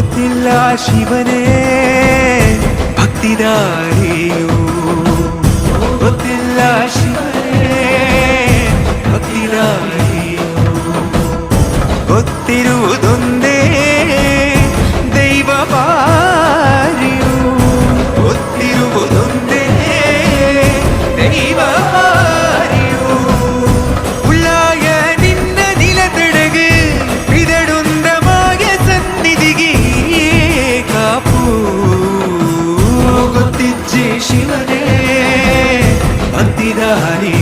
ഓർത്തില്ല ശിവനെ ഭക്തിദാരിയോ. ഓർത്തില്ല ശിവനെ ഭക്തിദാരിയോ. ഒത്തിരുതൊന്നേ Maria.